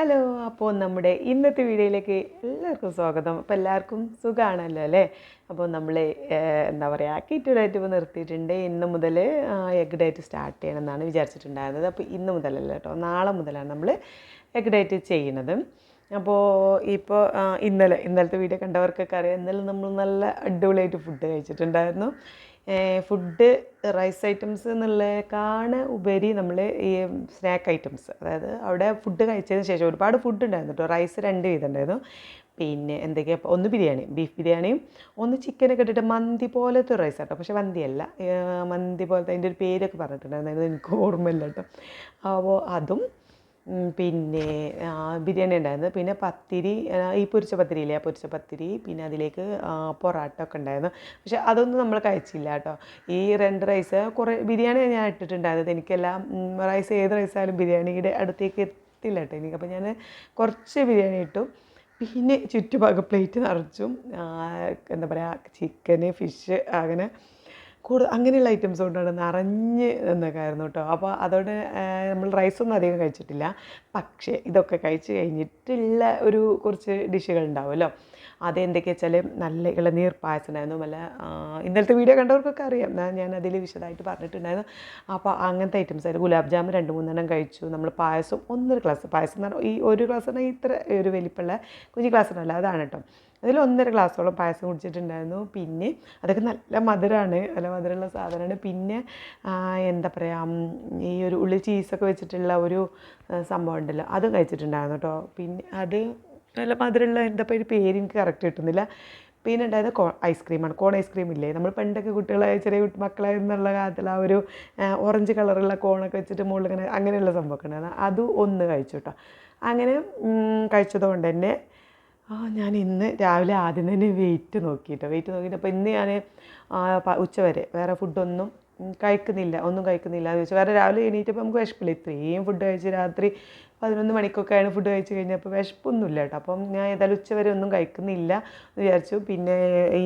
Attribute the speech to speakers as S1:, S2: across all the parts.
S1: Hello അപ്പോൾ നമ്മുടെ ഇന്നത്തെ വീഡിയോയിലേക്ക് എല്ലാവർക്കും സ്വാഗതം. അപ്പോൾ എല്ലാവർക്കും സുഖമാണല്ലോ അല്ലേ? അപ്പോൾ നമ്മൾ എന്താ പറയുക കിറ്റ് ഡയറ്റ് ഇപ്പോൾ നിർത്തിയിട്ടുണ്ട്. ഇന്ന് മുതൽ എഗ് ഡയറ്റ് സ്റ്റാർട്ട് ചെയ്യണമെന്നാണ് വിചാരിച്ചിട്ടുണ്ടായിരുന്നത്. അപ്പോൾ ഇന്ന് മുതലല്ല കേട്ടോ നാളെ മുതലാണ് നമ്മൾ എഗ് ഡയറ്റ് ചെയ്യുന്നത്. അപ്പോൾ ഇപ്പോൾ ഇന്നലെ ഇന്നലത്തെ വീഡിയോ കണ്ടവർക്കൊക്കെ അറിയാം. ഇന്നലെ നമ്മൾ നല്ല അടിപൊളിയായിട്ട് ഫുഡ് കഴിച്ചിട്ടുണ്ടായിരുന്നു. ഫുഡ് റൈസ് ഐറ്റംസ് എന്നുള്ളതിനേക്കാണ് ഉപരി നമ്മൾ ഈ സ്നാക്ക് ഐറ്റംസ് അതായത് അവിടെ ഫുഡ് കഴിച്ചതിന് ശേഷം ഒരുപാട് ഫുഡ് ഉണ്ടായിരുന്നു കേട്ടോ റൈസ് രണ്ട് വീതം ഉണ്ടായിരുന്നു പിന്നെ എന്തൊക്കെയാണ് ഒന്ന് ബിരിയാണി ബീഫ് ബിരിയാണിയും ഒന്ന് ചിക്കനൊക്കെ ഇട്ടിട്ട് മന്തി പോലത്തെ റൈസ് കേട്ടോ പക്ഷേ മന്തിയല്ല മന്തി പോലത്തെ അതിന്റെ ഒരു പേരൊക്കെ പറഞ്ഞിട്ടുണ്ടായിരുന്നു. എനിക്ക് ഓർമ്മയില്ല കേട്ടോ അപ്പോൾ അതും പിന്നെ ബിരിയാണി ഉണ്ടായിരുന്നു. പിന്നെ പത്തിരി ഈ പൊരിച്ച പത്തിരി ഇല്ലേ പൊരിച്ച പത്തിരി പിന്നെ അതിലേക്ക് പൊറാട്ട ഒക്കെ ഉണ്ടായിരുന്നു. പക്ഷെ അതൊന്നും നമ്മൾ കഴിച്ചില്ല കേട്ടോ. ഈ രണ്ട് റൈസ് കുറേ ബിരിയാണി ഞാൻ ഇട്ടിട്ടുണ്ടായിരുന്നത് എനിക്കെല്ലാം റൈസ് ഏത് റൈസായാലും ബിരിയാണിയുടെ അടുത്തേക്ക് എത്തില്ല കേട്ടോ എനിക്ക്. അപ്പോൾ ഞാൻ കുറച്ച് ബിരിയാണി ഇട്ടു. പിന്നെ ചുറ്റുഭാഗം പ്ലേറ്റ് നിറച്ചും എന്താ പറയുക ചിക്കന് ഫിഷ് അങ്ങനെ കൂടുതൽ അങ്ങനെയുള്ള ഐറ്റംസ് കൊണ്ടാണ് നിറഞ്ഞ് ആയിരുന്നു കേട്ടോ. അപ്പോൾ അതോടെ നമ്മൾ റൈസൊന്നും അധികം കഴിച്ചിട്ടില്ല. പക്ഷേ ഇതൊക്കെ കഴിച്ച് കഴിഞ്ഞിട്ടുള്ള ഒരു കുറച്ച് ഡിഷുകൾ ഉണ്ടാവുമല്ലോ അതെന്തൊക്കെയാ വെച്ചാൽ നല്ല ഇളനീർ പായസം ഉണ്ടായിരുന്നു നല്ല ഇന്നലത്തെ വീഡിയോ കണ്ടവർക്കൊക്കെ അറിയാം. ഞാൻ- അതിൽ വിശദമായിട്ട് പറഞ്ഞിട്ടുണ്ടായിരുന്നു. അപ്പോൾ അങ്ങനത്തെ ഐറ്റംസ് ആയിരുന്നു. ഗുലാബ് ജാമുൻ രണ്ട് മൂന്നെണ്ണം കഴിച്ചു. നമ്മൾ പായസം ഒന്നൊരു ഗ്ലാസ് പായസം എന്ന് പറഞ്ഞാൽ ഈ ഒരു ഗ്ലാസ് പറഞ്ഞാൽ ഇത്ര ഒരു വലിപ്പമുള്ള കുഞ്ഞു ഗ്ലാസ് ഉണ്ടല്ലോ അതാണ് കേട്ടോ. അതിൽ ഒന്നര ഗ്ലാസ്സോളം പായസം കുടിച്ചിട്ടുണ്ടായിരുന്നു. പിന്നെ അതൊക്കെ നല്ല മധുരമാണ് നല്ല മധുരമുള്ള സാധനമാണ്. പിന്നെ എന്താ പറയുക ഈ ഒരു ഉള്ളി ചീസൊക്കെ വെച്ചിട്ടുള്ള ഒരു സംഭവം ഉണ്ടല്ലോ. അതും കഴിച്ചിട്ടുണ്ടായിരുന്നു കേട്ടോ. പിന്നെ അത് നല്ല മധുരമുള്ള എന്താ പേര് പേര് എനിക്ക് കറക്റ്റ് കിട്ടുന്നില്ല. പിന്നെ ഉണ്ടായത് കോ ഐസ്ക്രീമാണ് കോൺ ഐസ്ക്രീം ഇല്ലേ? നമ്മൾ പണ്ടൊക്കെ കുട്ടികളായ ചെറിയ കുട്ടി മക്കളായി എന്നുള്ള കാലത്തിൽ ആ ഒരു ഓറഞ്ച് കളറുള്ള കോണൊക്കെ വെച്ചിട്ട് മുകളിൽ ഇങ്ങനെ അങ്ങനെയുള്ള സംഭവമൊക്കെ ഉണ്ടായിരുന്നു. അത് ഒന്ന് കഴിച്ചു കേട്ടോ. അങ്ങനെ കഴിച്ചതുകൊണ്ട് കഴിച്ചത് തന്നെ ആ ഞാൻ ഇന്ന് രാവിലെ ആദ്യം തന്നെ വെയിറ്റ് നോക്കിയിട്ടോ. വെയിറ്റ് നോക്കിയിട്ട് അപ്പോൾ ഇന്ന് ഞാൻ ഉച്ചവരെ വേറെ ഫുഡൊന്നും കഴിക്കുന്നില്ല ഒന്നും കഴിക്കുന്നില്ല എന്ന് വെച്ചാൽ വേറെ രാവിലെ എണീറ്റപ്പോൾ നമുക്ക് വിശപ്പില്ല? ഇത്രയും ഫുഡ് കഴിച്ച് രാത്രി പതിനൊന്ന് മണിക്കൊക്കെയാണ് ഫുഡ് കഴിച്ച് കഴിഞ്ഞപ്പോൾ വിശപ്പൊന്നുമില്ല കേട്ടോ. അപ്പം ഞാൻ ഏതായാലും ഉച്ചവരെ ഒന്നും കഴിക്കുന്നില്ല എന്ന് വിചാരിച്ചു. പിന്നെ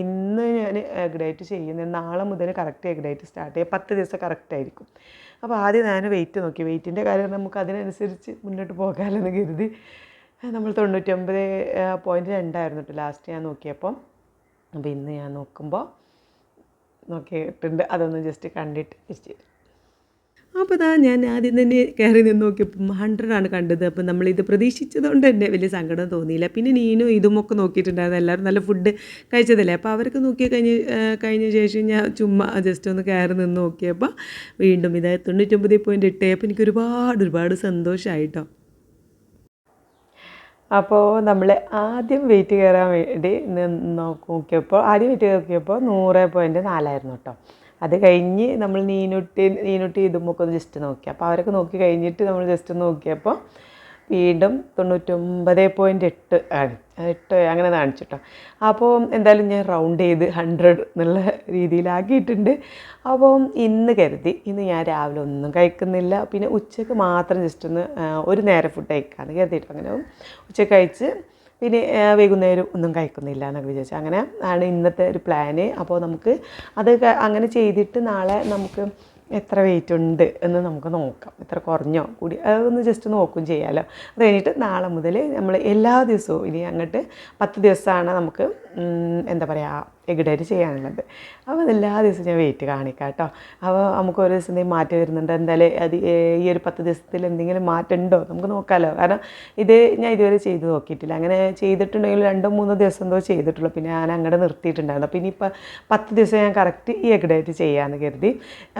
S1: ഇന്ന് ഞാൻ എഗ് ഡയറ്റ് ചെയ്യുന്നത് നാളെ മുതൽ കറക്റ്റ് എഗ് ഡയറ്റ് സ്റ്റാർട്ട് ചെയ്യാം. പത്ത് ദിവസം കറക്റ്റ് ആയിരിക്കും. അപ്പോൾ ആദ്യം ഞാൻ വെയിറ്റ് നോക്കി. വെയിറ്റിന്റെ കാര്യം നമുക്ക് അതിനനുസരിച്ച് മുന്നോട്ട് പോകാമല്ലോ എന്ന് കരുതി നമ്മൾ തൊണ്ണൂറ്റൊമ്പത് പോയിന്റ് രണ്ടായിരുന്നു കേട്ടോ ലാസ്റ്റ് ഞാൻ നോക്കിയപ്പോൾ അപ്പോൾ ഇന്ന് ഞാൻ നോക്കുമ്പോൾ നോക്കിയിട്ടുണ്ട്. അതൊന്ന് ജസ്റ്റ് കണ്ടിട്ട് അപ്പോൾ ഇതാ ഞാൻ ആദ്യം തന്നെ കയറി നിന്ന് നോക്കിയപ്പം ഹൺഡ്രഡാണ് കണ്ടത്. അപ്പം നമ്മളിത് പ്രതീക്ഷിച്ചതുകൊണ്ട് തന്നെ വലിയ സങ്കടം തോന്നിയില്ല. പിന്നെ നീനും ഇതുമൊക്കെ നോക്കിയിട്ടുണ്ടായിരുന്നു. എല്ലാവരും നല്ല ഫുഡ് കഴിച്ചതല്ലേ? അപ്പോൾ അവർക്ക് നോക്കി കഴിഞ്ഞ് കഴിഞ്ഞ ശേഷം ഞാൻ ചുമ്മാ ജസ്റ്റ് ഒന്ന് കയറി നിന്ന് നോക്കിയപ്പോൾ വീണ്ടും ഇത് തൊണ്ണൂറ്റൊമ്പത് പോയിന്റ് എട്ട്. അപ്പോൾ എനിക്ക് ഒരുപാട് ഒരുപാട് സന്തോഷമായിട്ടോ അപ്പോൾ നമ്മൾ ആദ്യം വെയിറ്റ് കയറാൻ വേണ്ടി നോക്കിയപ്പോൾ ആദ്യം വെയിറ്റ് നോക്കിയപ്പോൾ നൂറ് പോയിന്റ് നാലായിരുന്നു കേട്ടോ അത് കഴിഞ്ഞ് നമ്മൾ നീനുട്ടി നീനുട്ടി ഇതുമൊക്കെ ഒന്ന് ജസ്റ്റ് നോക്കി. അപ്പോൾ അവരൊക്കെ നോക്കി കഴിഞ്ഞിട്ട് നമ്മൾ ജസ്റ്റ് നോക്കിയപ്പോൾ വീണ്ടും തൊണ്ണൂറ്റൊമ്പത് പോയിന്റ് എട്ട് ആണ്. എട്ട് അങ്ങനെ കാണിച്ചിട്ടോ. അപ്പോൾ എന്തായാലും ഞാൻ റൗണ്ട് ചെയ്ത് ഹൺഡ്രഡ് എന്നുള്ള രീതിയിലാക്കിയിട്ടുണ്ട്. അപ്പോൾ ഇന്ന് കരുതി ഇന്ന് ഞാൻ രാവിലെ ഒന്നും കഴിക്കുന്നില്ല. പിന്നെ ഉച്ചയ്ക്ക് മാത്രം ജസ്റ്റ് ഒന്ന് ഒരു നേരം ഫുഡ് കഴിക്കാമെന്ന് കരുതിയിട്ട്. അങ്ങനെ ഉച്ചയ്ക്ക് കഴിച്ച് പിന്നെ വൈകുന്നേരം ഒന്നും കഴിക്കുന്നില്ല എന്നൊക്കെ വിചാരിച്ചു. അങ്ങനെ ആണ് ഇന്നത്തെ ഒരു പ്ലാന് അപ്പോൾ നമുക്ക് അത് അങ്ങനെ ചെയ്തിട്ട് നാളെ നമുക്ക് എത്ര വെയിറ്റ് ഉണ്ട് എന്ന് നമുക്ക് നോക്കാം. എത്ര കുറഞ്ഞോ കൂടി അതൊന്ന് ജസ്റ്റ് നോക്കും ചെയ്യാമല്ലോ അത് കഴിഞ്ഞിട്ട് നാളെ മുതൽ നമ്മൾ എല്ലാ ദിവസവും ഇനി അങ്ങോട്ട് പത്ത് ദിവസമാണ് നമുക്ക് എന്താ പറയുക എഗ്ഡേറ്റ് ചെയ്യാനുള്ളത്. അപ്പോൾ എല്ലാ ദിവസവും ഞാൻ വെയിറ്റ് കാണിക്കാം കേട്ടോ അപ്പോൾ നമുക്ക് ഒരു ദിവസം എന്തെങ്കിലും മാറ്റം വരുന്നുണ്ട്? എന്തായാലും അത് ഈ ഒരു പത്ത് ദിവസത്തിൽ എന്തെങ്കിലും മാറ്റം ഉണ്ടോ നമുക്ക് നോക്കാമല്ലോ കാരണം ഇത് ഞാൻ ഇതുവരെ ചെയ്ത് നോക്കിയിട്ടില്ല. അങ്ങനെ ചെയ്തിട്ടുണ്ടെങ്കിൽ രണ്ടോ മൂന്നോ ദിവസം എന്തോ ചെയ്തിട്ടുള്ളൂ. പിന്നെ ഞാൻ അങ്ങോട്ട് നിർത്തിയിട്ടുണ്ടായിരുന്നു. അപ്പോൾ ഇനിയിപ്പോൾ പത്ത് ദിവസം ഞാൻ കറക്റ്റ് ഈ എഗ് ഡയറ്റ് ചെയ്യാമെന്ന് കരുതി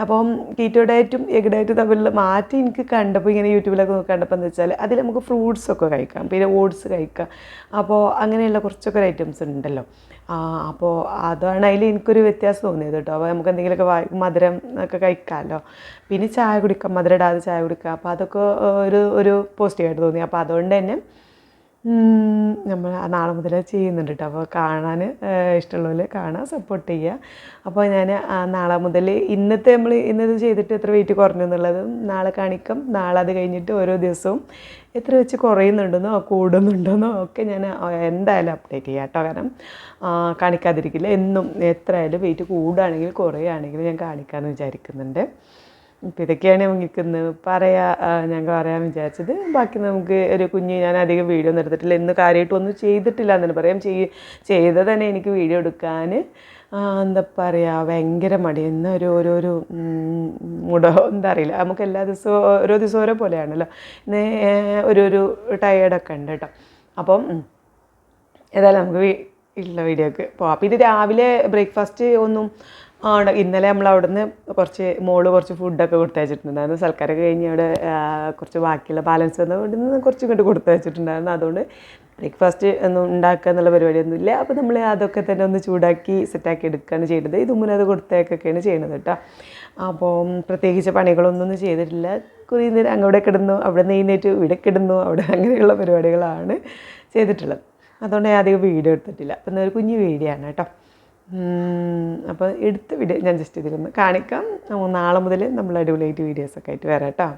S1: അപ്പോൾ കീറ്റോ ഡയറ്റും എഗ് ഡയറ്റും തമ്മിലുള്ള മാറ്റം എനിക്ക് കണ്ടപ്പോൾ ഇങ്ങനെ യൂട്യൂബിലൊക്കെ നോക്കി കണ്ടപ്പോൾ എന്ന് വെച്ചാൽ അതിൽ നമുക്ക് ഫ്രൂട്ട്സ് ഒക്കെ കഴിക്കാം. പിന്നെ ഓട്സ് കഴിക്കാം. അപ്പോൾ അങ്ങനെയുള്ള കുറച്ചൊക്കെ ഐറ്റംസ് ഉണ്ടല്ലോ. അപ്പോൾ അതാണ് അതിൽ എനിക്കൊരു വ്യത്യാസം തോന്നിയത് കേട്ടോ അപ്പോൾ നമുക്ക് എന്തെങ്കിലുമൊക്കെ വായി മധുരം ഒക്കെ കഴിക്കാമല്ലോ പിന്നെ ചായ കുടിക്കാം മധുരം ഇടാതെ ചായ കുടിക്കുക. അപ്പോൾ അതൊക്കെ ഒരു ഒരു പോസിറ്റീവായിട്ട് തോന്നി. അപ്പോൾ അതുകൊണ്ട് തന്നെ നമ്മൾ നാളെ മുതൽ ചെയ്യുന്നുണ്ട് കേട്ടോ അപ്പോൾ കാണാൻ ഇഷ്ടമുള്ളവർ കാണാൻ സപ്പോർട്ട് ചെയ്യുക. അപ്പോൾ ഞാൻ നാളെ മുതൽ ഇന്നത്തെ നമ്മൾ ഇന്നത് ചെയ്തിട്ട് എത്ര വെയിറ്റ് കുറഞ്ഞു എന്നുള്ളത് നാളെ കാണിക്കും. നാളെ അത് കഴിഞ്ഞിട്ട് ഓരോ ദിവസവും എത്ര വെച്ച് കുറയുന്നുണ്ടെന്നോ കൂടുന്നുണ്ടെന്നോ ഒക്കെ ഞാൻ എന്തായാലും അപ്ഡേറ്റ് ചെയ്യാം കേട്ടോ കാരണം കാണിക്കാതിരിക്കില്ല. എന്നും എത്രയാലും വെയിറ്റ് കൂടുകയാണെങ്കിൽ കുറയുകയാണെങ്കിൽ ഞാൻ കാണിക്കാമെന്ന് വിചാരിക്കുന്നുണ്ട്. ഇതൊക്കെയാണ് നമുക്ക് ഇന്ന് പറയാ ഞങ്ങൾ പറയാൻ വിചാരിച്ചത്. ബാക്കി നമുക്ക് ഒരു കുഞ്ഞ് ഞാൻ അധികം വീഡിയോ ഒന്നും എടുത്തിട്ടില്ല. ഇന്ന് കാര്യമായിട്ടൊന്നും ചെയ്തിട്ടില്ല എന്ന് പറയാം. ചെയ് ചെയ്ത തന്നെ എനിക്ക് വീഡിയോ എടുക്കാൻ എന്താ പറയുക ഭയങ്കര മടി. ഇന്ന് ഒരു ഒരു മുടോ എന്താ അറിയില്ല. നമുക്ക് എല്ലാ ദിവസവും ഓരോ ദിവസവും ഓരോ പോലെയാണല്ലോ. ഇന്ന് ഒരു ഒരു ടയേർഡൊക്കെ ഉണ്ട് കേട്ടോ. അപ്പം ഏതായാലും നമുക്ക് ഇല്ല വീഡിയോക്ക് പോവാം. അപ്പോൾ ഇത് രാവിലെ ബ്രേക്ക്ഫാസ്റ്റ് ഒന്നും ആണ്. ഇന്നലെ നമ്മൾ അവിടുന്ന് കുറച്ച് മോൾ കുറച്ച് ഫുഡൊക്കെ കൊടുത്തയച്ചിട്ടുണ്ടായിരുന്നു. സൽക്കാരം കഴിഞ്ഞ് അവിടെ കുറച്ച് ബാക്കിയുള്ള ബാലൻസ് വന്ന അവിടെ നിന്ന് കുറച്ച് ഇങ്ങോട്ട് കൊടുത്തയച്ചിട്ടുണ്ടായിരുന്നു. അതുകൊണ്ട് ബ്രേക്ക്ഫാസ്റ്റ് ഒന്നും ഉണ്ടാക്കുക എന്നുള്ള പരിപാടിയൊന്നും ഇല്ല. അപ്പോൾ നമ്മൾ അതൊക്കെ തന്നെ ഒന്ന് ചൂടാക്കി സെറ്റാക്കി എടുക്കുകയാണ് ചെയ്യുന്നത് ഇത് മുന്നേ അത് കൊടുത്തേക്കൊക്കെയാണ് ചെയ്യുന്നത് കേട്ടോ. അപ്പോൾ പ്രത്യേകിച്ച് പണികളൊന്നും ചെയ്തിട്ടില്ല. കുറേ നേരം അങ്ങോട്ട് കിടന്നു അവിടെ നെയ്നേറ്റ് ഇവിടെ കിടന്നു അവിടെ അങ്ങനെയുള്ള പരിപാടികളാണ് ചെയ്തിട്ടുള്ളത്. അതുകൊണ്ട് ഞാൻ അധികം വീഡിയോ എടുത്തിട്ടില്ല. അപ്പം ഒരു കുഞ്ഞു വീഡിയോ ആണ് കേട്ടോ. അപ്പോൾ എടുത്ത വീഡിയോ ഞാൻ ജസ്റ്റ് ഇതിലൊന്ന് കാണിക്കാം. നാളെ മുതൽ നമ്മൾ അടിപൊളിയായിട്ട് വീഡിയോസൊക്കെ ആയിട്ട് വരാം കേട്ടോ.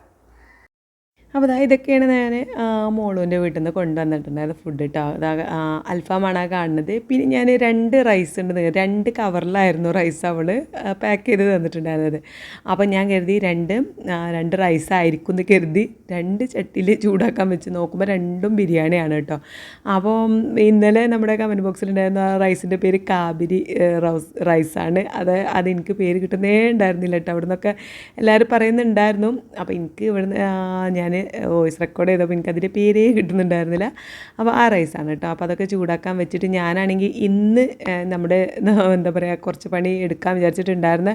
S1: അപ്പോൾ ഇതൊക്കെയാണ് ഞാൻ മോളൂന്റെ വീട്ടിൽ നിന്ന് കൊണ്ടുവന്നിട്ടുണ്ടായത്. ഫുഡ് കേട്ടോ അതാ അൽഫാമാണ് ആ കാണുന്നത്. പിന്നെ ഞാൻ രണ്ട് റൈസ് ഉണ്ട് രണ്ട് കവറിലായിരുന്നു റൈസ് അവൾ പാക്ക് ചെയ്ത് തന്നിട്ടുണ്ടായിരുന്നത്. അപ്പോൾ ഞാൻ കരുതി രണ്ട് രണ്ട് റൈസ് ആയിരിക്കും എന്ന് കരുതി രണ്ട് ചട്ടിയിൽ ചൂടാക്കാൻ വെച്ച് നോക്കുമ്പോൾ രണ്ടും ബിരിയാണിയാണ് കേട്ടോ. അപ്പോൾ ഇന്നലെ നമ്മുടെ കമന്റ് ആ റൈസിന്റെ പേര് കാബിരി റൗസ് റൈസാണ് അത് അതെനിക്ക് പേര് കിട്ടുന്നേ ഉണ്ടായിരുന്നില്ല കേട്ടോ. അവിടെ നിന്നൊക്കെ എല്ലാവരും പറയുന്നുണ്ടായിരുന്നു. അപ്പോൾ എനിക്ക് ഇവിടുന്ന് ഞാൻ വോയിസ് റെക്കോർഡ് ചെയ്തപ്പോൾ എനിക്ക് അതിന്റെ പേരേ കിട്ടുന്നുണ്ടായിരുന്നില്ല. അപ്പോൾ ആ റൈസാണ് കേട്ടോ. അപ്പോൾ അതൊക്കെ ചൂടാക്കാൻ വെച്ചിട്ട് ഞാനാണെങ്കിൽ ഇന്ന് നമ്മുടെ എന്താ പറയുക കുറച്ച് പണി എടുക്കാൻ വിചാരിച്ചിട്ടുണ്ടായിരുന്ന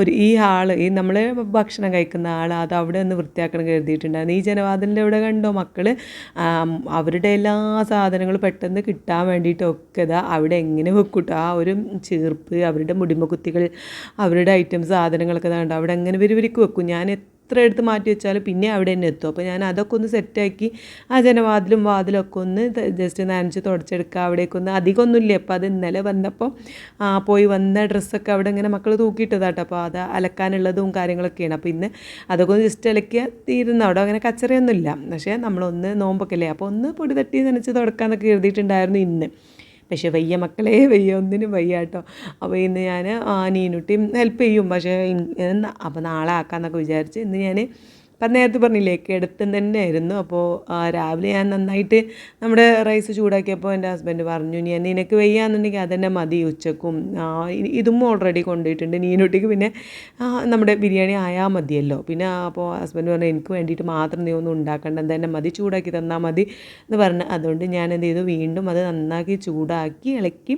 S1: ഒരു ഈ ഹാൾ ഈ നമ്മൾ ഭക്ഷണം കഴിക്കുന്ന ആൾ അത് അവിടെ ഒന്ന് വൃത്തിയാക്കണം കരുതിയിട്ടുണ്ടായിരുന്നു. ഈ ജനവാതിലിന്റെ അവിടെ കണ്ടോ മക്കൾ അവരുടെ എല്ലാ സാധനങ്ങളും പെട്ടെന്ന് കിട്ടാൻ വേണ്ടിയിട്ടൊക്കെ ഇതാ അവിടെ എങ്ങനെ വെക്കൂട്ടോ. ആ ഒരു ചീർപ്പ് അവരുടെ മുടിമക്കുത്തികൾ അവരുടെ ഐറ്റംസ് സാധനങ്ങളൊക്കെ ഇതാ കണ്ടോ. അവിടെ എങ്ങനെ വിരിവിരിക്ക് വെക്കും. ഞാൻ എത്ര എടുത്ത് മാറ്റി വെച്ചാലും പിന്നെ അവിടെ തന്നെ എത്തും. അപ്പോൾ ഞാൻ അതൊക്കെ ഒന്ന് സെറ്റാക്കി ആ ജനവാതിലും വാതിലൊക്കെ ഒന്ന് ജസ്റ്റ് നനച്ച് തുടച്ചെടുക്കുക അവിടേക്കൊന്ന് അധികമൊന്നുമില്ല അപ്പോൾ അത് ഇന്നലെ വന്നപ്പോൾ ആ, പോയി വന്ന ഡ്രസ്സൊക്കെ അവിടെ ഇങ്ങനെ മക്കൾ തൂക്കിയിട്ടതാട്ടോ. അപ്പോൾ അത് അലക്കാനുള്ളതും കാര്യങ്ങളൊക്കെയാണ്. അപ്പോൾ ഇന്ന് അതൊക്കെ ഒന്ന് ജസ്റ്റ് അലക്കിയാൽ തീരുന്ന അവിടെ അങ്ങനെ കച്ചറയൊന്നുമില്ല. പക്ഷേ നമ്മളൊന്ന് നോമ്പൊക്കെ അല്ലേ? അപ്പോൾ ഒന്ന് പൊടി തട്ടി നനച്ച് തുടക്കാന്നൊക്കെ എഴുതിയിട്ടുണ്ടായിരുന്നു ഇന്ന്. പക്ഷേ വയ്യ മക്കളെ വയ്യ ഒന്നിനും വയ്യ കേട്ടോ. അപ്പോൾ ഇന്ന് ഞാൻ നീനുട്ടിയും ഹെൽപ്പ് ചെയ്യും. പക്ഷേ അപ്പോൾ നാളെ ആക്കാമെന്നൊക്കെ വിചാരിച്ച് ഇന്ന് ഞാൻ അപ്പം നേരത്തെ പറഞ്ഞില്ലേ കിടത്തം തന്നെ ആയിരുന്നു അപ്പോൾ രാവിലെ ഞാൻ നന്നായിട്ട് നമ്മുടെ റൈസ് ചൂടാക്കിയപ്പോൾ എന്റെ ഹസ്ബൻഡ് പറഞ്ഞു ഞാൻ നിനക്ക് വയ്യാന്നുണ്ടെങ്കിൽ അതന്നെ മതി ഉച്ചക്കും. ഇതും ഓൾറെഡി കൊണ്ടുപോയിട്ടുണ്ട്. നീനുട്ടിക്ക് പിന്നെ നമ്മുടെ ബിരിയാണി ആയാൽ മതിയല്ലോ. പിന്നെ അപ്പോൾ ഹസ്ബൻഡ് പറഞ്ഞു എനിക്ക് വേണ്ടിയിട്ട് മാത്രം നീ ഒന്നും ഉണ്ടാക്കണ്ട. തന്നെ മതി ചൂടാക്കി തന്നാൽ മതി. എന്ന് പറഞ്ഞു അതുകൊണ്ട് ഞാൻ എന്ത് ചെയ്തു വീണ്ടും അത് നന്നാക്കി ചൂടാക്കി ഇളക്കി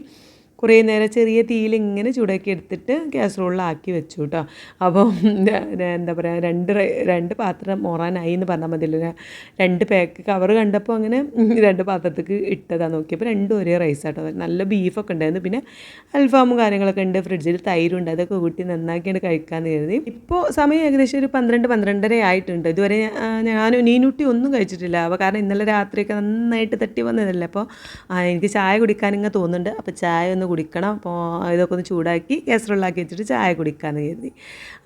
S1: കുറേ നേരം ചെറിയ തീയിൽ ഇങ്ങനെ ചൂടാക്കി എടുത്തിട്ട് കാസറോളിലാക്കി വെച്ചു കേട്ടോ അപ്പം ഞാൻ- ഞാൻ എന്താ പറയുക രണ്ട് രണ്ട് പാത്രം മോറാനായി എന്ന് പറഞ്ഞാൽ മതിയല്ലോ രണ്ട് പാക്ക് കവർ കണ്ടപ്പോൾ അങ്ങനെ രണ്ട് പാത്രത്തേക്ക് ഇട്ടതാണ് നോക്കിയപ്പോൾ രണ്ടും ഒരേ റൈസ് ആട്ടോ. നല്ല ബീഫൊക്കെ ഉണ്ടായിരുന്നു. പിന്നെ അൽഫാമും കാര്യങ്ങളൊക്കെ ഉണ്ട്. ഫ്രിഡ്ജിൽ തൈരുണ്ട് അതൊക്കെ കൂട്ടി നന്നാക്കിയാണ് കഴിക്കാമെന്ന് കരുതി. ഇപ്പോൾ സമയം ഏകദേശം ഒരു പന്ത്രണ്ട് പന്ത്രണ്ടര ആയിട്ടുണ്ട്. ഇതുവരെ ഞാനും നീനുട്ടി ഒന്നും കഴിച്ചിട്ടില്ല. അപ്പോൾ കാരണം ഇന്നലെ രാത്രിയൊക്കെ നന്നായിട്ട് തട്ടി വന്നതല്ലേ? അപ്പോൾ എനിക്ക് ചായ കുടിക്കാനിങ്ങനെ തോന്നുന്നുണ്ട്. അപ്പോൾ ചായ ഒന്ന് കുടിക്കണം. അപ്പോൾ ഇതൊക്കെ ഒന്ന് ചൂടാക്കി കേസറുള്ളാക്കി വെച്ചിട്ട് ചായ കുടിക്കാമെന്ന് കരുതി.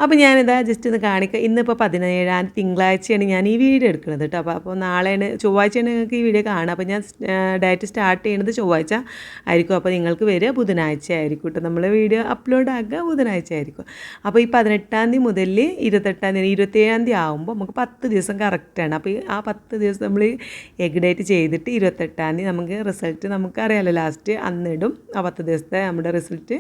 S1: അപ്പോൾ ഞാനിതാ ജസ്റ്റ് ഒന്ന് കാണിക്കാം. ഇന്നിപ്പോൾ പതിനേഴാം തിങ്കളാഴ്ചയാണ് ഞാൻ ഈ വീഡിയോ എടുക്കുന്നത് കേട്ടോ. അപ്പോൾ അപ്പോൾ നാളെയാണ് ചൊവ്വാഴ്ചയാണ് നിങ്ങൾക്ക് ഈ വീഡിയോ കാണുക. അപ്പോൾ ഞാൻ ഡയറ്റ് സ്റ്റാർട്ട് ചെയ്യുന്നത് ചൊവ്വാഴ്ച ആയിരിക്കും. അപ്പോൾ നിങ്ങൾക്ക് വരിക ബുധനാഴ്ച ആയിരിക്കും കേട്ടോ. നമ്മൾ വീഡിയോ അപ്ലോഡ് ആക്കുക ബുധനാഴ്ച ആയിരിക്കും. അപ്പോൾ ഈ പതിനെട്ടാം തീയതി മുതൽ ഇരുപത്തെട്ടാം തീയതി ഇരുപത്തേഴാം തീയതി ആകുമ്പോൾ നമുക്ക് പത്ത് ദിവസം കറക്റ്റാണ് അപ്പോൾ ആ പത്ത് ദിവസം നമ്മൾ എഗ് ഡേറ്റ് ചെയ്തിട്ട് ഇരുപത്തെട്ടാം തീയതി നമുക്ക് റിസൾട്ട് നമുക്കറിയാമല്ലോ ലാസ്റ്റ് അന്നിടും ആ പത്ത് ദിവസത്തെ നമ്മുടെ റിസൾട്ട്.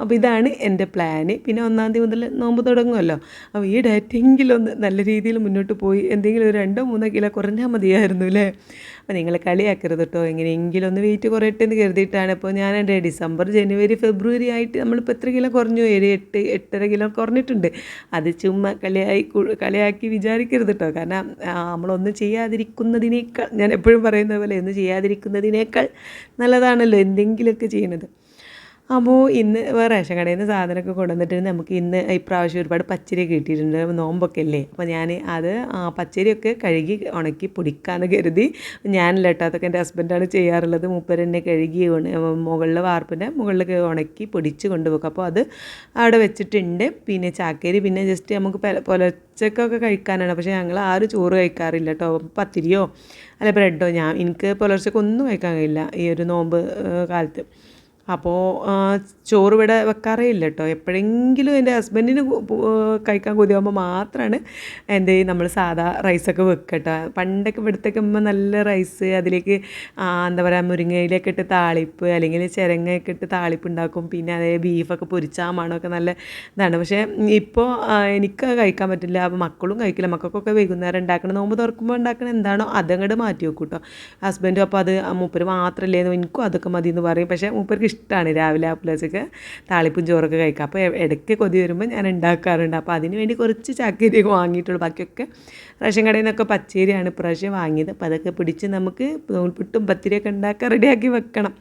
S1: അപ്പോൾ ഇതാണ് എന്റെ പ്ലാന് പിന്നെ ഒന്നാം തീയതി മുതൽ നോമ്പ് തുടങ്ങുമല്ലോ അപ്പോൾ ഈ ഡേറ്റെങ്കിലും ഒന്ന് നല്ല രീതിയിൽ മുന്നോട്ട് പോയി എന്തെങ്കിലും ഒരു രണ്ടോ മൂന്നോ കിലോ കുറഞ്ഞാൽ മതിയായിരുന്നു അല്ലേ? അപ്പോൾ നിങ്ങൾ കളിയാക്കരുത് കേട്ടോ എങ്ങനെയെങ്കിലും ഒന്ന് വെയിറ്റ് കുറയട്ടെ എന്ന് കരുതിയിട്ടാണ്. ഇപ്പോൾ ഞാൻ എന്റെ ഡിസംബർ ജനുവരി ഫെബ്രുവരി ആയിട്ട് നമ്മളിപ്പോൾ എത്ര കിലോ കുറഞ്ഞു? ഏഴ് എട്ട് എട്ടര കിലോ കുറഞ്ഞിട്ടുണ്ട്. അത് ചുമ്മാ കളിയായി കളിയാക്കി വിചാരിക്കരുത് കേട്ടോ കാരണം നമ്മളൊന്നും ചെയ്യാതിരിക്കുന്നതിനേക്കാൾ ഞാൻ എപ്പോഴും പറയുന്ന പോലെ ഒന്നും ചെയ്യാതിരിക്കുന്നതിനേക്കാൾ നല്ലതാണല്ലോ എന്തെങ്കിലുമൊക്കെ ചെയ്യുന്നത് അപ്പോൾ ഇന്ന് റേഷൻ കടയിൽ നിന്ന് സാധനമൊക്കെ കൊണ്ടുവന്നിട്ട് നമുക്ക് ഇന്ന് ഇപ്രാവശ്യം ഒരുപാട് പച്ചരി കിട്ടിയിട്ടുണ്ട്. നോമ്പൊക്കെ അല്ലേ? അപ്പോൾ ഞാൻ അത് പച്ചരിയൊക്കെ കഴുകി ഉണക്കി പൊടിക്കാന്ന് കരുതി കേട്ടോ അതൊക്കെ എന്റെ ഹസ്ബൻഡാണ് ചെയ്യാറുള്ളത്. മൂപ്പരെന്നെ കഴുകി ഉണ- മുകളിൽ വാർപ്പിന്റെ മുകളിലൊക്കെ ഉണക്കി പൊടിച്ച് കൊണ്ടുപോകും അപ്പോൾ അത് അവിടെ വെച്ചിട്ടുണ്ട്. പിന്നെ ചാക്കേരി പിന്നെ ജസ്റ്റ് നമുക്ക് പല- പുലർച്ചക്കൊക്കെ കഴിക്കാനാണ്. പക്ഷേ ഞങ്ങൾ ആരും ചോറ് കഴിക്കാറില്ല കേട്ടോ. പത്തിരിയോ അല്ല ബ്രെഡോ ഞാൻ എനിക്ക് പുലർച്ചക്കൊന്നും കഴിക്കാൻ കഴിയില്ല. ഈ ഒരു നോമ്പ് കാലത്ത്. അപ്പോൾ ചോറ് ഇവിടെ വെക്കാറേ ഇല്ല കേട്ടോ എപ്പോഴെങ്കിലും എന്റെ ഹസ്ബൻഡിന് കഴിക്കാൻ കൊതിയാകുമ്പോൾ മാത്രമാണ് എന്ത് നമ്മൾ സാധാ റൈസൊക്കെ വെക്കട്ടോ. പണ്ടൊക്കെ ഇവിടുത്തേക്ക് അമ്മ നല്ല റൈസ് അതിലേക്ക് എന്താ പറയുക മുരിങ്ങയിലൊക്കെ ഇട്ട് താളിപ്പ് അല്ലെങ്കിൽ ചിരങ്ങയൊക്കെ ഇട്ട് താളിപ്പ് ഉണ്ടാക്കും പിന്നെ അതേ ബീഫൊക്കെ പൊരിച്ചാൽ മണമൊക്കെ നല്ല ഇതാണ്. പക്ഷേ ഇപ്പോൾ എനിക്ക് കഴിക്കാൻ പറ്റില്ല. അപ്പോൾ മക്കളും കഴിക്കില്ല. മക്കൾക്കൊക്കെ വൈകുന്നേരം ഉണ്ടാക്കണം നോമ്പ് തുറക്കുമ്പോൾ ഉണ്ടാക്കണം എന്താണോ അതങ്ങോട്ട് മാറ്റി വെക്കും കേട്ടോ ഹസ്ബൻഡും അപ്പോൾ അത് മൂപ്പര് മാത്രമല്ലേ എനിക്കും അതൊക്കെ മതി എന്ന് പറയും. പക്ഷേ മൂപ്പർക്ക് ഇഷ്ടമാണ് രാവിലെ ആപ്പിളൊക്കെ താളിപ്പും ചോറൊക്കെ കഴിക്കുക അപ്പോൾ ഇടയ്ക്ക് കൊതി വരുമ്പോൾ ഞാൻ ഉണ്ടാക്കാറുണ്ട് അപ്പോൾ അതിന് വേണ്ടി കുറച്ച് ചാക്കരിയൊക്കെ വാങ്ങിയിട്ടുള്ളൂ. ബാക്കിയൊക്കെ റേഷൻ കടയിൽ നിന്നൊക്കെ പച്ചേരിയാണ് പ്രാവശ്യം വാങ്ങിയത്. അപ്പോൾ അതൊക്കെ പിടിച്ച് നമുക്ക് നൂൽപുട്ടും പത്തിരിയൊക്കെ ഉണ്ടാക്കാൻ റെഡിയാക്കി വെക്കണം.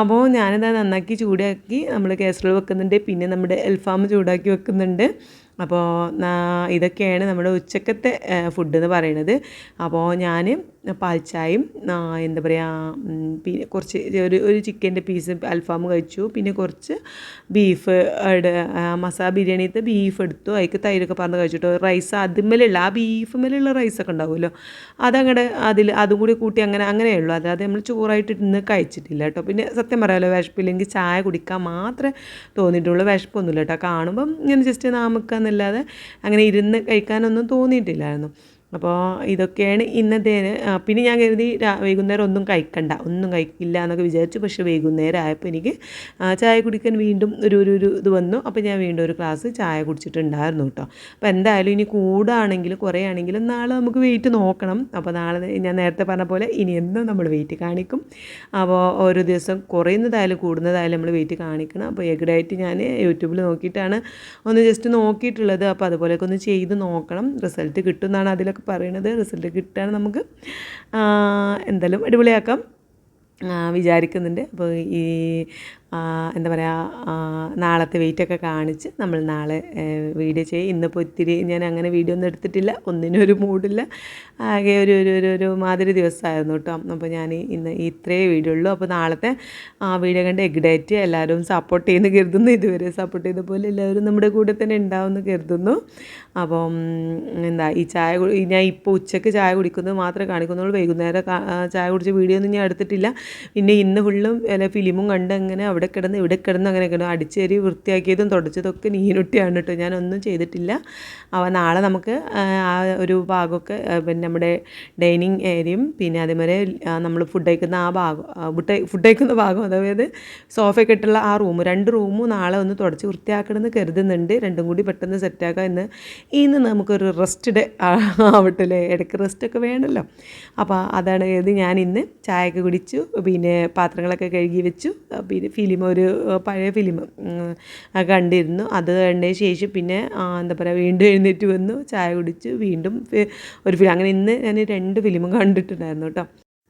S1: അപ്പോൾ ഞാനിത് നന്നാക്കി ചൂടാക്കി നമ്മൾ കേസറോൾ വെക്കുന്നുണ്ട്. പിന്നെ നമ്മുടെ എൽഫാം ചൂടാക്കി വെക്കുന്നുണ്ട്. അപ്പോൾ ഇതൊക്കെയാണ് നമ്മുടെ ഉച്ചക്കത്തെ ഫുഡ് എന്ന് പറയുന്നത്. അപ്പോൾ ഞാൻ പാൽച്ചായും എന്താ പറയുക പിന്നെ കുറച്ച് ഒരു ഒരു ചിക്കന്റെ പീസ് അൽഫാം കഴിച്ചു. പിന്നെ കുറച്ച് ബീഫ് മസാല ബിരിയാണിത്തെ ബീഫ് എടുത്തു. അതിക്ക് തൈരൊക്കെ പറഞ്ഞ് കഴിച്ചിട്ട്. റൈസ് അതിന്മേലുള്ള ആ ബീഫ് മേലുള്ള റൈസൊക്കെ ഉണ്ടാവുമല്ലോ. അതങ്ങടെ അതിൽ അതും കൂടി കൂട്ടി അങ്ങനെ അങ്ങനെയേ ഉള്ളൂ. അതായത് നമ്മൾ ചോറായിട്ട് ഇന്ന് കഴിച്ചിട്ടില്ല കേട്ടോ. പിന്നെ സത്യം പറയാമല്ലോ വിശപ്പില്ലെങ്കിൽ ചായ കുടിക്കാൻ മാത്രമേ തോന്നിയിട്ടുള്ളൂ. വിശപ്പൊന്നുമില്ല കേട്ടോ. കാണുമ്പം ഇങ്ങനെ ജസ്റ്റ് നാമുക്കാന്നല്ലാതെ അങ്ങനെ ഇരുന്ന് കഴിക്കാനൊന്നും തോന്നിയിട്ടില്ലായിരുന്നു. അപ്പോൾ ഇതൊക്കെയാണ് ഇന്നത്തെ പിന്നെ ഞാൻ കരുതി വൈകുന്നേരം ഒന്നും കഴിക്കണ്ട. ഒന്നും കഴിക്കില്ല എന്നൊക്കെ വിചാരിച്ചു. പക്ഷേ വൈകുന്നേരം ആയപ്പോൾ എനിക്ക് ചായ കുടിക്കാൻ വീണ്ടും ഒരു ഒരു ഒരു ഇത് വന്നു. അപ്പോൾ ഞാൻ വീണ്ടും ഒരു ക്ലാസ് ചായ കുടിച്ചിട്ടുണ്ടായിരുന്നു കേട്ടോ. അപ്പോൾ എന്തായാലും ഇനി കൂടാണെങ്കിലും കുറേ ആണെങ്കിലും നാളെ നമുക്ക് വെയിറ്റ് നോക്കണം. അപ്പോൾ നാളെ ഞാൻ നേരത്തെ പറഞ്ഞ പോലെ ഇനി എന്നും നമ്മൾ വെയിറ്റ് കാണിക്കും. അപ്പോൾ ഓരോ ദിവസം കുറയുന്നതായാലും കൂടുന്നതായാലും നമ്മൾ വെയിറ്റ് കാണിക്കണം. അപ്പോൾ എഗ്ഡായിട്ട് ഞാൻ യൂട്യൂബിൽ നോക്കിയിട്ടാണ് ഒന്ന് ജസ്റ്റ് നോക്കിയിട്ടുള്ളത്. അപ്പോൾ അതുപോലെയൊക്കെ ഒന്ന് ചെയ്ത് നോക്കണം. റിസൾട്ട് കിട്ടുമെന്നാണ് അതിലൊക്കെ പറയുന്നത് റിസൾട്ട് കിട്ടാൻ നമുക്ക് എന്തായാലും അടിപൊളിയാക്കാം. വിചാരിക്കുന്നുണ്ട്. അപ്പോൾ ഈ എന്താ പറയുക നാളത്തെ വെയിറ്റൊക്കെ കാണിച്ച് നമ്മൾ നാളെ വീഡിയോ ചെയ്യും. ഇന്നിപ്പോൾ ഒത്തിരി ഞാൻ അങ്ങനെ വീഡിയോ ഒന്നും എടുത്തിട്ടില്ല. ഒന്നിനും ഒരു മൂടില്ല. ആകെ ഒരു ഒരു ഒരു ഒരു മാതിരി ദിവസമായിരുന്നു കേട്ടോ. അപ്പോൾ ഞാൻ ഇന്ന് ഇത്രയേ വീഡിയോ ഉള്ളൂ അപ്പോൾ നാളത്തെ ആ വീഡിയോ കണ്ട് എഗ് ഡയറ്റ് എല്ലാവരും സപ്പോർട്ട് ചെയ്യുന്നു കരുതുന്നു. ഇതുവരെ സപ്പോർട്ട് ചെയ്ത പോലെ എല്ലാവരും നമ്മുടെ കൂടെ തന്നെ ഉണ്ടാവുമെന്ന് കരുതുന്നു. അപ്പം എന്താ ഈ ചായ ഞാൻ ഇപ്പോൾ ഉച്ചയ്ക്ക് ചായ കുടിക്കുന്നത് മാത്രമേ കാണിക്കുന്നുള്ളൂ. വൈകുന്നേരം ചായ കുടിച്ച വീഡിയോ ഒന്നും ഞാൻ എടുത്തിട്ടില്ല. പിന്നെ ഇന്ന് ഫുള്ളും ഫിലിമും കണ്ട് അങ്ങനെ അവിടെ കിടന്ന് ഇവിടെ കിടന്ന് അങ്ങനെ കിടന്നു അടിച്ചേരി വൃത്തിയാക്കിയതും തുടച്ചതൊക്കെ നീനുട്ടിയാണ് കേട്ടോ. ഞാനൊന്നും ചെയ്തിട്ടില്ല. അവ നാളെ നമുക്ക് ആ, ഒരു ഭാഗമൊക്കെ പിന്നെ നമ്മുടെ ഡൈനിങ് ഏരിയയും പിന്നെ അതേമാതിരി നമ്മൾ ഫുഡ് കഴിക്കുന്ന ആ ഭാഗം ഫുഡ് കഴിക്കുന്ന ഭാഗം അതായത് സോഫയൊക്കെ ഇട്ടുള്ള ആ റൂം രണ്ട് റൂമും നാളെ ഒന്ന് തുടച്ച് വൃത്തിയാക്കണമെന്ന് കരുതുന്നുണ്ട്. രണ്ടും കൂടി പെട്ടെന്ന് സെറ്റാക്കാം എന്ന് ഇന്ന് നമുക്കൊരു റെസ്റ്റ് ഡേ ആവട്ടെ അല്ലേ? ഇടയ്ക്ക് റെസ്റ്റൊക്കെ വേണമല്ലോ. അപ്പോൾ അതാണ് ഇത്. ഞാൻ ഇന്ന് ചായയൊക്കെ കുടിച്ചു പിന്നെ പാത്രങ്ങളൊക്കെ കഴുകി വെച്ചു പിന്നെ ഫിലിം ഒരു പഴയ ഫിലിം കണ്ടിരുന്നു. അത് കണ്ടതിന് ശേഷം പിന്നെ എന്താ പറയുക വീണ്ടും എഴുന്നേറ്റ് വന്നു ചായ കുടിച്ചു വീണ്ടും ഒരു ഫിലിം. അങ്ങനെ ഇന്ന് ഞാൻ രണ്ട് ഫിലിമും കണ്ടിട്ടുണ്ടായിരുന്നു കേട്ടോ.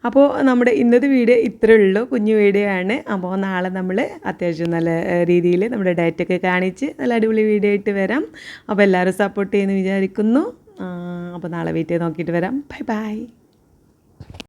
S1: അപ്പോൾ നമ്മുടെ ഇന്നത്തെ വീഡിയോ ഇത്രയേ ഉള്ളൂ. കുഞ്ഞു വീഡിയോ ആണ്. അപ്പോൾ നാളെ നമ്മൾ അത്യാവശ്യം നല്ല രീതിയിൽ നമ്മുടെ ഡയറ്റൊക്കെ കാണിച്ച് നല്ല അടിപൊളി വീഡിയോ ആയിട്ട് വരാം. അപ്പോൾ എല്ലാവരും സപ്പോർട്ട് ചെയ്യുമെന്ന് വിചാരിക്കുന്നു. അപ്പോൾ നാളെ വീട്ടിൽ നോക്കിയിട്ട് വരാം. Bye bye.